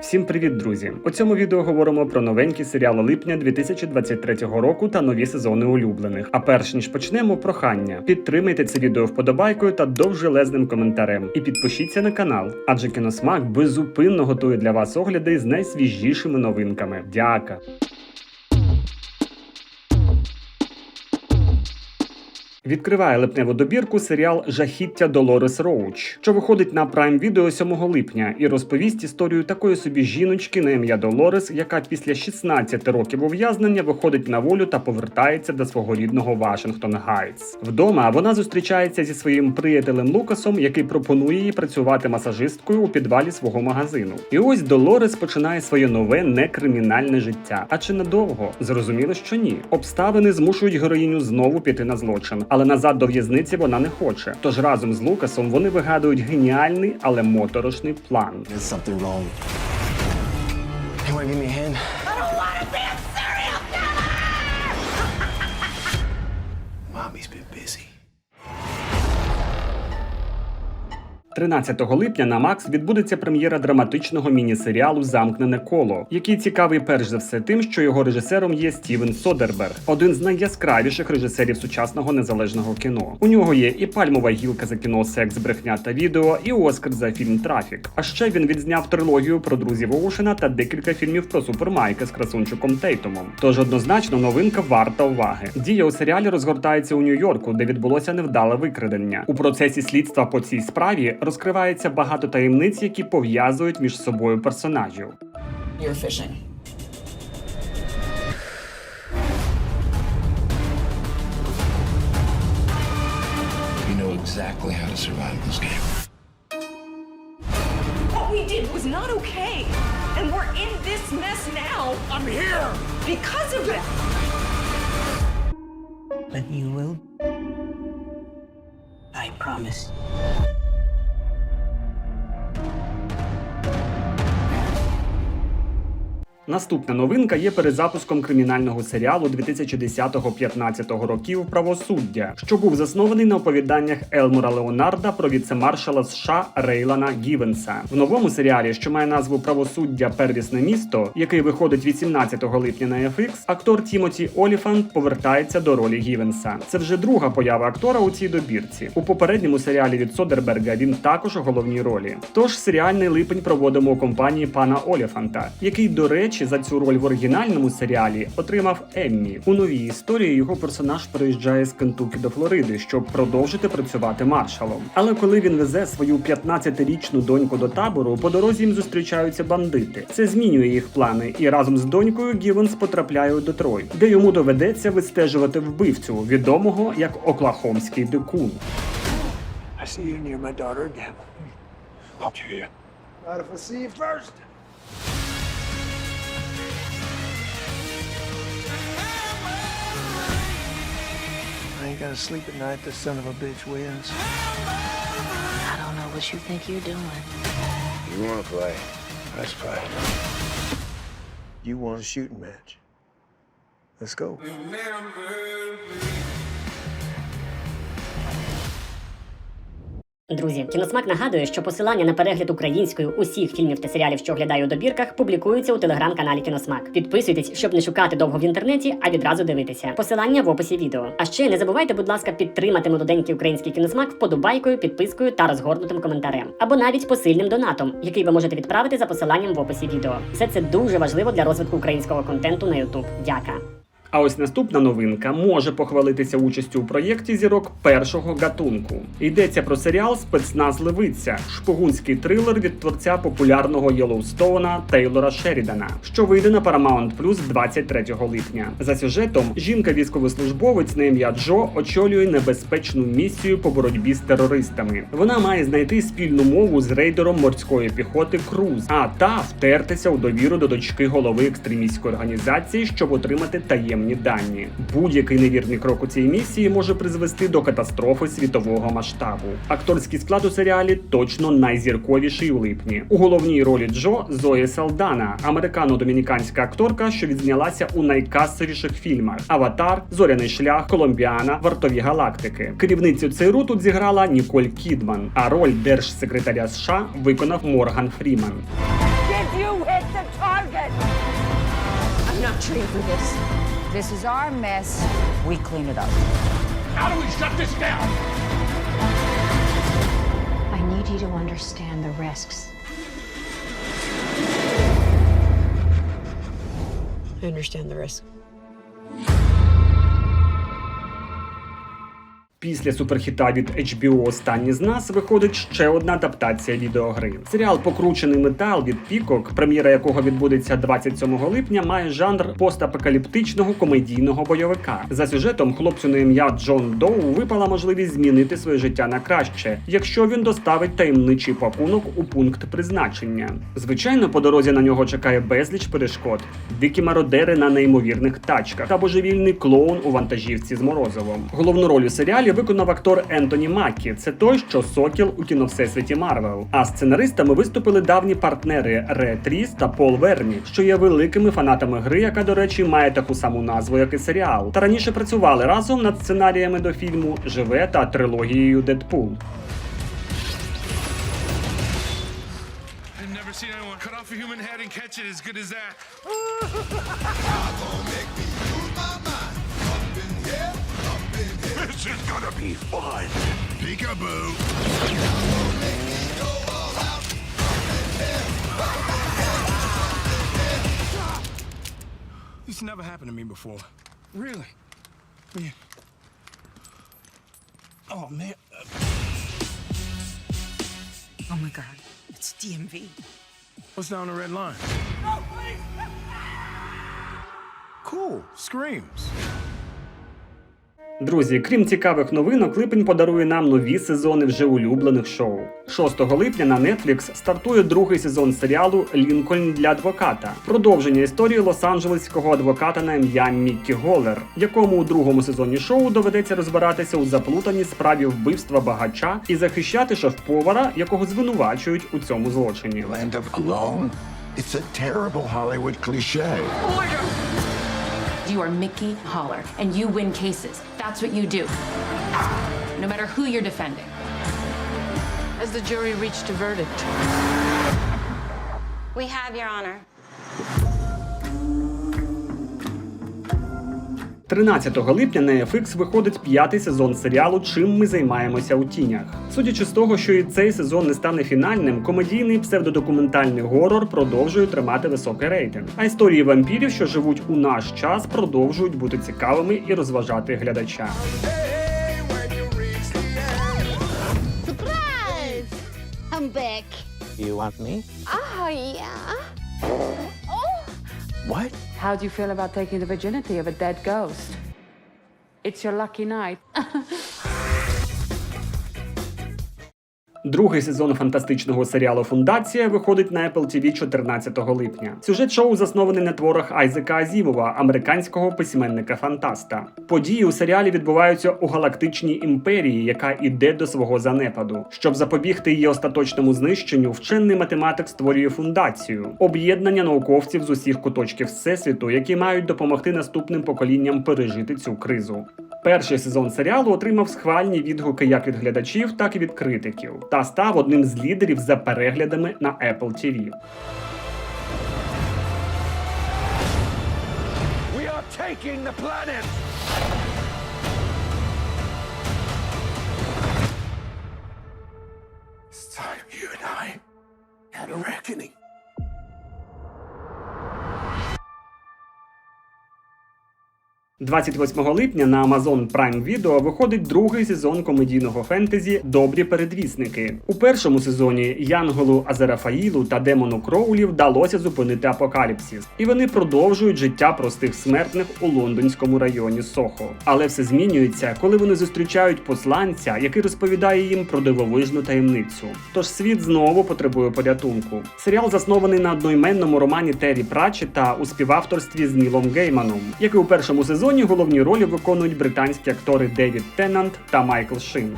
Всім привіт, друзі! У цьому відео говоримо про новенькі серіали липня 2023 року та нові сезони улюблених. А перш ніж почнемо, прохання підтримайте це відео вподобайкою та довжелезним коментарем. І підпишіться на канал, адже кіносмак безупинно готує для вас огляди з найсвіжішими новинками. Дяка! Відкриває липневу добірку серіал Жахіття Долорес Роуч, що виходить на Prime Video 7 липня і розповість історію такої собі жіночки на ім'я Долорес, яка після 16 років ув'язнення виходить на волю та повертається до свого рідного Вашингтон Гайтс. Вдома вона зустрічається зі своїм приятелем Лукасом, який пропонує їй працювати масажисткою у підвалі свого магазину. І ось Долорес починає своє нове некримінальне життя. А чи надовго? Зрозуміло, що ні. Обставини змушують героїню знову піти на злочин, але назад до в'язниці вона не хоче. Тож разом з Лукасом вони вигадують геніальний, але моторошний план. There's something wrong. You wanna give me a hand? 13 липня на Макс відбудеться прем'єра драматичного міні-серіалу Замкнене коло, який цікавий перш за все тим, що його режисером є Стівен Содерберг, один з найяскравіших режисерів сучасного незалежного кіно. У нього є і пальмова гілка за кіно Секс, брехня та відео, і Оскар за фільм Трафік. А ще він відзняв трилогію про друзів Оушена та декілька фільмів про супермайка з красунчиком Тейтумом. Тож однозначно новинка варта уваги. Дія у серіалі розгортається у Нью-Йорку, де відбулося невдале викрадення. У процесі слідства по цій справі розкривається багато таємниць, які пов'язують між собою персонажів. You're fishing. You know exactly how to survive this game. What we did was not okay. And we're in this mess now. I'm here. Because of it. But you will. I promise. Наступна новинка є перезапуском кримінального серіалу 2010-15 років Правосуддя, що був заснований на оповіданнях Елмора Леонарда про віцемаршала США Рейлана Гівенса. В новому серіалі, що має назву Правосуддя Первісне місто, який виходить 18 липня на FX, актор Тімоті Оліфант повертається до ролі Гівенса. Це вже друга поява актора у цій добірці. У попередньому серіалі від Содерберга він також у головній ролі. Тож серіальний липень проводимо у компанії пана Оліфанта, який, до речі, за цю роль в оригінальному серіалі отримав Еммі. У новій історії його персонаж переїжджає з Кентукі до Флориди, щоб продовжити працювати маршалом. Але коли він везе свою 15-річну доньку до табору, по дорозі їм зустрічаються бандити. Це змінює їх плани, і разом з донькою Гівенс потрапляє у Детройт, де йому доведеться вистежувати вбивцю, відомого як Оклахомський дикун. I see you near my daughter again. I'll kill you. Not if I see you first. Ain't gonna sleep at night. This son of a bitch wins. I don't know what you think you're doing. You wanna play? Let's play. You want a shooting match? Let's go. Друзі, кіносмак нагадує, що посилання на перегляд українською усіх фільмів та серіалів, що оглядаю у добірках, публікуються у телеграм-каналі Кіносмак. Підписуйтесь, щоб не шукати довго в інтернеті, а відразу дивитися. Посилання в описі відео. А ще не забувайте, будь ласка, підтримати молоденький український кіносмак вподобайкою, підпискою та розгорнутим коментарем, або навіть посильним донатом, який ви можете відправити за посиланням в описі відео. Все це дуже важливо для розвитку українського контенту на YouTube. Дяка. А ось наступна новинка може похвалитися участю у проєкті зірок першого гатунку. Йдеться про серіал Спецназ Левиця, шпигунський трилер від творця популярного Єлоустоуна Тейлора Шерідана, що вийде на Paramount Plus 23 липня. За сюжетом жінка-військовослужбовець на ім'я Джо очолює небезпечну місію по боротьбі з терористами. Вона має знайти спільну мову з рейдером морської піхоти Круз, а та втертися у довіру до дочки голови екстремістської організації, щоб отримати таємні дані. Будь-який невірний крок у цій місії може призвести до катастрофи світового масштабу. Акторський склад у серіалі точно найзірковіший у липні. У головній ролі Джо Зоя Салдана, американо-домініканська акторка, що відзнялася у найкасовіших фільмах: Аватар, Зоряний шлях, Колумбіана, Вартові галактики. Керівницю ЦРУ тут зіграла Ніколь Кідман, а роль держсекретаря США виконав Морган Фріман. Did you tree for this. This is our mess. We clean it up. How do we shut this down? I need you to understand the risks. I understand the risk. Після суперхіта від HBO Останні з нас виходить ще одна адаптація відеогри. Серіал Покручений метал від Пікок, прем'єра якого відбудеться 27 липня, має жанр постапокаліптичного комедійного бойовика. За сюжетом хлопцю на ім'я Джон Доу випала можливість змінити своє життя на краще, якщо він доставить таємничий пакунок у пункт призначення. Звичайно, по дорозі на нього чекає безліч перешкод, дикі мародери на неймовірних тачках та божевільний клоун у вантажівці з морозивом. Головну роль у серіалі виконав актор Ентоні Макі. Це той, що сокіл у кіно Всесвіті Марвел. А сценаристами виступили давні партнери Ре Тріс та Пол Верні, що є великими фанатами гри, яка, до речі, має таку саму назву, як і серіал. Та раніше працювали разом над сценаріями до фільму Живе та трилогією Дедпул. Never seen anyone cut off a human head and catch it as good as that. This is gonna be fun. Peekaboo. This never happened to me before. Really? Man. Oh man. Oh my god. It's DMV. What's down the red line? No, please! Cool. Screams. Друзі, крім цікавих новинок, липень подарує нам нові сезони вже улюблених шоу. 6 липня на Netflix стартує другий сезон серіалу Лінкольн для адвоката. Продовження історії лос-анджелеського адвоката на ім'я Міккі Голлер, якому у другому сезоні шоу доведеться розбиратися у заплутаній справі вбивства багача і захищати шеф-повара, якого звинувачують у цьому злочині. Land of alone? It's a terrible Hollywood cliche. You are Mickey Holler, and you win cases. That's what you do. No matter who you're defending. As the jury reached a verdict? We have, Your Honor. 13 липня на FX виходить п'ятий сезон серіалу Чим ми займаємося у тінях. Судячи з того, що і цей сезон не стане фінальним, комедійний псевдодокументальний горор продовжує тримати високий рейтинг. А історії вампірів, що живуть у наш час, продовжують бути цікавими і розважати глядача. Surprise! I'm back. You want me? Oh, yeah. What? How do you feel about taking the virginity of a dead ghost? It's your lucky night. Другий сезон фантастичного серіалу Фундація виходить на Apple TV 14 липня. Сюжет шоу заснований на творах Айзека Азімова, американського письменника-фантаста. Події у серіалі відбуваються у галактичній імперії, яка іде до свого занепаду. Щоб запобігти її остаточному знищенню, вчений математик створює фундацію об'єднання науковців з усіх куточків всесвіту, які мають допомогти наступним поколінням пережити цю кризу. Перший сезон серіалу отримав схвальні відгуки як від глядачів, так і від критиків, та став одним з лідерів за переглядами на Apple TV. We are taking the planet! It's time you and I had a reckoning. – 28 липня на Amazon Prime Video виходить другий сезон комедійного фентезі Добрі передвісники. У першому сезоні Янголу Азерафаїлу та Демону Кроулі вдалося зупинити апокаліпсис, і вони продовжують життя простих смертних у лондонському районі Сохо. Але все змінюється, коли вони зустрічають посланця, який розповідає їм про дивовижну таємницю. Тож світ знову потребує порятунку. Серіал заснований на одноіменному романі Террі Пратчета у співавторстві з Нілом Гейманом, як і у першому сезоні головні ролі виконують британські актори Девід Теннант та Майкл Шин.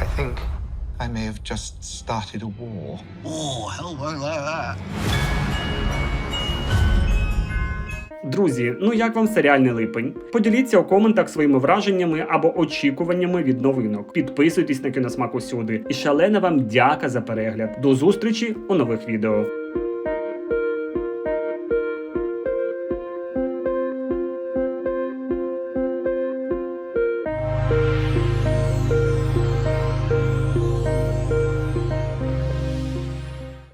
I think I may have just started a war. Друзі, ну як вам серіальний липень? Поділіться у коментах своїми враженнями або очікуваннями від новинок. Підписуйтесь на кіносмак усюди. І шалена вам дяка за перегляд. До зустрічі у нових відео.